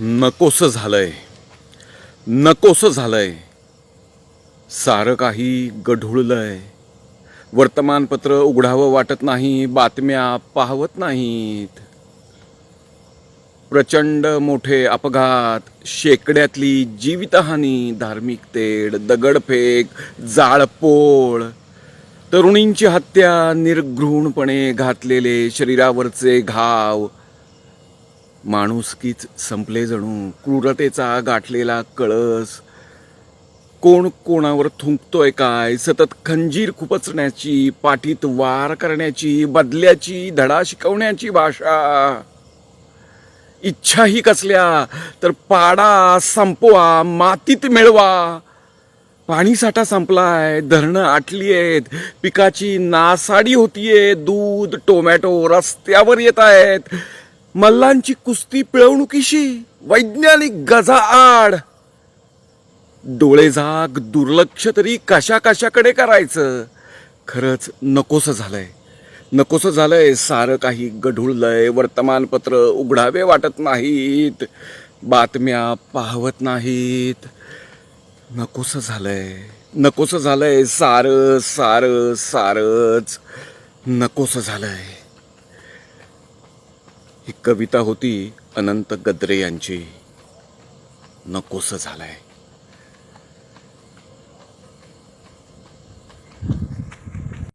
नकोस झालंय. नकोस झालंय. सारं काही गढुळलंय. वर्तमानपत्र उघडावं वाटत नाही बातम्या पाहवत नाहीत. प्रचंड मोठे अपघात शेकड्यातली जीवितहानी धार्मिक तेढ दगडफेक जाळपोळ. तरुणींची हत्या निर्घृणपणे घातलेले शरीरावरचे घाव माणुसकीच संपले जणू. क्रूरतेचा गाठलेला कळस. कोण कोणावर थुंकतोय काय? सतत खंजीर खुपचण्याची पाठीत वार करण्याची बदल्याची धडा शिकवण्याची भाषा. इच्छाही कसल्या? तर पाडा संपवा मातीत मिळवा. पाणीसाठा संपलाय धरणं आटली आहेत पिकाची नासाडी होतीये दूध टोमॅटो रस्त्यावर येत आहेत मल्लांची कुस्ती पिळवणुकीशी वैज्ञानिक गजाआड डोळे झाक दुर्लक्ष तरी कशा कशाकडे करायचं? खरंच नकोस झालंय. नकोस झालंय सारं काही गढुळलंय वर्तमानपत्र उघडावे वाटत नाहीत बातम्या पाहवत नाहीत. नकोस झालंय. नकोस झालंय सारं सारं सारंच नकोस झालंय. ही कविता होती अनंत गद्रे यांची. नकोस झालंय.